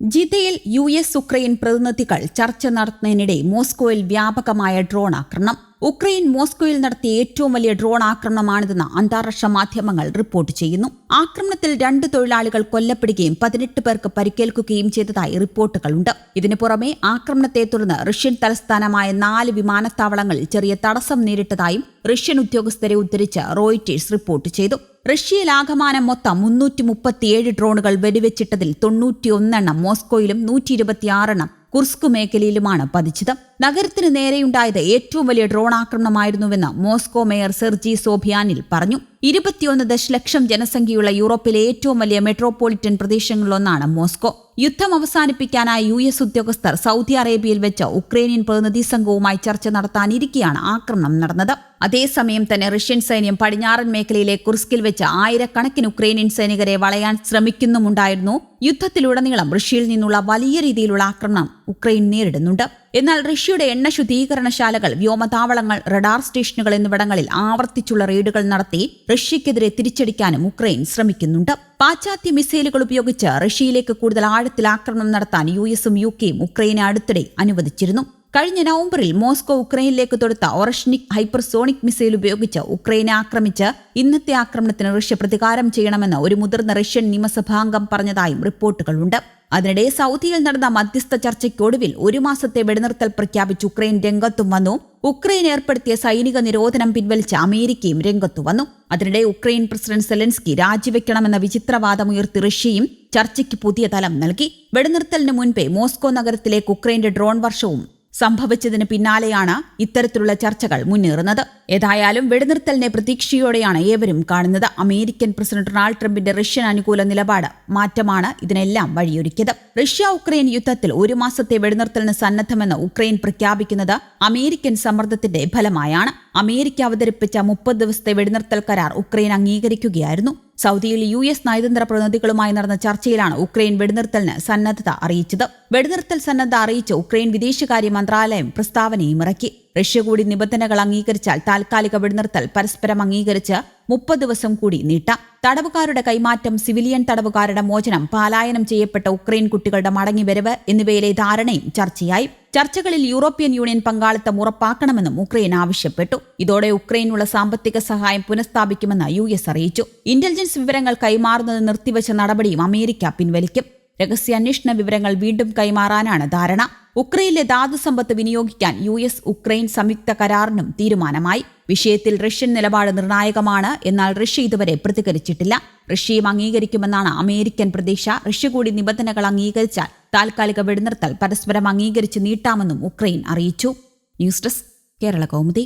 ജിദ്ദയിൽ U S Ukraine പ്രതിനിധികൾ ചർച്ച നടത്തുന്നതിനിടെ മോസ്കോയിൽ വ്യാപകമായ ഡ്രോൺ ആക്രമണം. ഉക്രൈൻ മോസ്കോയിൽ നടത്തിയ ഏറ്റവും വലിയ ഡ്രോൺ ആക്രമണമാണിതെന്ന് അന്താരാഷ്ട്ര മാധ്യമങ്ങൾ റിപ്പോർട്ട് ചെയ്യുന്നു. ആക്രമണത്തിൽ രണ്ട് തൊഴിലാളികൾ കൊല്ലപ്പെടുകയും പതിനെട്ട് പേർക്ക് പരിക്കേൽക്കുകയും ചെയ്തതായി റിപ്പോർട്ടുകളുണ്ട്. ഇതിനു പുറമെ ആക്രമണത്തെ തുടർന്ന് റഷ്യൻ തലസ്ഥാനമായ നാല് വിമാനത്താവളങ്ങളിൽ ചെറിയ തടസ്സം നേരിട്ടതായും റഷ്യൻ ഉദ്യോഗസ്ഥരെ ഉദ്ധരിച്ച് റോയിറ്റേഴ്സ് റിപ്പോർട്ട് ചെയ്തു. റഷ്യയിൽ ആകമാനം മൊത്തം മുന്നൂറ്റി മുപ്പത്തിയേഴ് ഡ്രോണുകൾ വെടിവെച്ചിട്ടതിൽ തൊണ്ണൂറ്റിയൊന്നെണ്ണം മോസ്കോയിലും നൂറ്റി ഇരുപത്തിയാറെണ്ണം കുർസ്കു മേഖലയിലുമാണ് പതിച്ചത്. നഗരത്തിന് നേരെയുണ്ടായത് ഏറ്റവും വലിയ ഡ്രോൺ ആക്രമണമായിരുന്നുവെന്ന് മോസ്കോ മേയർ സെർജി സോഭിയാനിൽ പറഞ്ഞു. ഇരുപത്തിയൊന്ന് ദശലക്ഷം ജനസംഖ്യയുള്ള യൂറോപ്പിലെ ഏറ്റവും വലിയ മെട്രോപൊളിറ്റൻ പ്രദേശങ്ങളിലൊന്നാണ് മോസ്കോ. യുദ്ധം അവസാനിപ്പിക്കാനായി യു എസ് ഉദ്യോഗസ്ഥർ സൗദി അറേബ്യയിൽ വെച്ച് ഉക്രൈനിയൻ പ്രതിനിധി സംഘവുമായി ചർച്ച നടത്താനിരിക്കെയാണ് ആക്രമണം നടന്നത്. അതേസമയം തന്നെ റഷ്യൻ സൈന്യം പടിഞ്ഞാറൻ മേഖലയിലെ കുർസ്കിൽ വെച്ച് ആയിരക്കണക്കിന് ഉക്രൈനിയൻ സൈനികരെ വളയാൻ ശ്രമിക്കുന്നുമുണ്ടായിരുന്നു. യുദ്ധത്തിലുടനീളം റഷ്യയിൽ നിന്നുള്ള വലിയ രീതിയിലുള്ള ആക്രമണം ഉക്രൈൻ നേരിടുന്നുണ്ട്. എന്നാൽ റഷ്യയുടെ എണ്ണ ശുദ്ധീകരണശാലകൾ വ്യോമതാവളങ്ങൾ റഡാർ സ്റ്റേഷനുകൾ എന്നിവിടങ്ങളിൽ ആവർത്തിച്ചുള്ള റെയ്ഡുകൾ നടത്തി റഷ്യക്കെതിരെ തിരിച്ചടിക്കാനും ഉക്രൈൻ ശ്രമിക്കുന്നുണ്ട്. പാശ്ചാത്യ മിസൈലുകൾ ഉപയോഗിച്ച് റഷ്യയിലേക്ക് കൂടുതൽ ആഴത്തിൽ ആക്രമണം നടത്താൻ യു എസും യു കെയും ഉക്രൈനെ അടുത്തിടെ അനുവദിച്ചിരുന്നു. കഴിഞ്ഞ നവംബറിൽ മോസ്കോ ഉക്രൈനിലേക്ക് തൊടുത്ത ഒറഷ്നിക് ഹൈപ്പർസോണിക് മിസൈൽ ഉപയോഗിച്ച് ഉക്രൈനെ ആക്രമിച്ച് ഇന്നത്തെ ആക്രമണത്തിന് റഷ്യ പ്രതികാരം ചെയ്യണമെന്ന് ഒരു മുതിർന്ന റഷ്യൻ നിയമസഭാംഗം പറഞ്ഞതായും റിപ്പോർട്ടുകളുണ്ട്. അതിനിടെ സൗദിയിൽ നടന്ന മധ്യസ്ഥ ചർച്ചയ്ക്കൊടുവിൽ ഒരു മാസത്തെ വെടിനിർത്തൽ പ്രഖ്യാപിച്ച് ഉക്രൈൻ രംഗത്തും വന്നു. ഉക്രൈൻ ഏർപ്പെടുത്തിയ സൈനിക നിരോധനം പിൻവലിച്ച അമേരിക്കയും രംഗത്തു വന്നു. അതിനിടെ ഉക്രൈൻ പ്രസിഡന്റ് സെലൻസ്കി രാജിവെക്കണമെന്ന വിചിത്രവാദമുയർത്തി റഷ്യയും ചർച്ചയ്ക്ക് പുതിയ തലം നൽകി. വെടിനിർത്തലിന് മുൻപേ മോസ്കോ നഗരത്തിലേക്ക് ഉക്രൈന്റെ ഡ്രോൺ വർഷവും സംഭവിച്ചതിന് പിന്നാലെയാണ് ഇത്തരത്തിലുള്ള ചർച്ചകൾ മുന്നേറുന്നത്. ഏതായാലും വെടിനിർത്തലിനെ പ്രതീക്ഷയോടെയാണ് ഏവരും കാണുന്നത്. അമേരിക്കൻ പ്രസിഡന്റ് ഡൊണാൾഡ് ട്രംപിന്റെ റഷ്യൻ അനുകൂല നിലപാട് മാറ്റമാണ് ഇതിനെല്ലാം വഴിയൊരുക്കിയത്. റഷ്യ ഉക്രൈൻ യുദ്ധത്തിൽ ഒരു മാസത്തെ വെടിനിർത്തലിന് സന്നദ്ധമെന്ന് ഉക്രൈൻ പ്രഖ്യാപിക്കുന്നത് അമേരിക്കൻ സമ്മർദ്ദത്തിന്റെ ഫലമായാണ്. അമേരിക്ക അവതരിപ്പിച്ച മുപ്പത് ദിവസത്തെ വെടിനിർത്തൽ കരാർ ഉക്രൈൻ അംഗീകരിക്കുകയായിരുന്നു. സൗദിയിൽ യു എസ് നയതന്ത്ര പ്രതിനിധികളുമായി നടന്ന ചർച്ചയിലാണ് ഉക്രൈൻ വെടിനിർത്തലിന് സന്നദ്ധത അറിയിച്ചത്. വെടിനിർത്തൽ സന്നദ്ധ അറിയിച്ച് ഉക്രൈൻ വിദേശകാര്യ മന്ത്രാലയം പ്രസ്താവനയും ഇറക്കി. റഷ്യ കൂടി നിബന്ധനകൾ അംഗീകരിച്ചാൽ താൽക്കാലിക വെടിനിർത്തൽ പരസ്പരം അംഗീകരിച്ച് മുപ്പത് ദിവസം കൂടി നീട്ടാം. തടവുകാരുടെ കൈമാറ്റം സിവിലിയൻ തടവുകാരുടെ മോചനം പാലായനം ചെയ്യപ്പെട്ട ഉക്രൈൻ കുട്ടികളുടെ മടങ്ങിവരവ് എന്നിവയിലെ ധാരണയും ചർച്ചയായി. ചർച്ചകളിൽ യൂറോപ്യൻ യൂണിയൻ പങ്കാളിത്തം ഉറപ്പാക്കണമെന്നും ഉക്രൈൻ ആവശ്യപ്പെട്ടു. ഇതോടെ ഉക്രൈനുള്ള സാമ്പത്തിക സഹായം പുനഃസ്ഥാപിക്കുമെന്ന് യു എസ് അറിയിച്ചു. ഇന്റലിജൻസ് വിവരങ്ങൾ കൈമാറുന്നത് നിർത്തിവച്ച നടപടിയും അമേരിക്ക പിൻവലിക്കും. രഹസ്യാന്വേഷണ വിവരങ്ങൾ വീണ്ടും കൈമാറാനാണ് ധാരണ. ഉക്രൈനിലെ ധാതു സമ്പത്ത് വിനിയോഗിക്കാൻ യു എസ് ഉക്രൈൻ സംയുക്ത കരാറിനും തീരുമാനമായി. വിഷയത്തിൽ റഷ്യൻ നിലപാട് നിർണായകമാണ് എന്നാൽ റഷ്യ ഇതുവരെ പ്രതികരിച്ചിട്ടില്ല. റഷ്യയും അംഗീകരിക്കുമെന്നാണ് അമേരിക്കൻ പ്രതീക്ഷ. റഷ്യ കൂടി നിബന്ധനകൾ അംഗീകരിച്ചാൽ താൽക്കാലിക വെടിനിർത്തൽ പരസ്പരം അംഗീകരിച്ച് നീട്ടാമെന്നും ഉക്രൈൻ അറിയിച്ചു. News desk Kerala Kaumudi.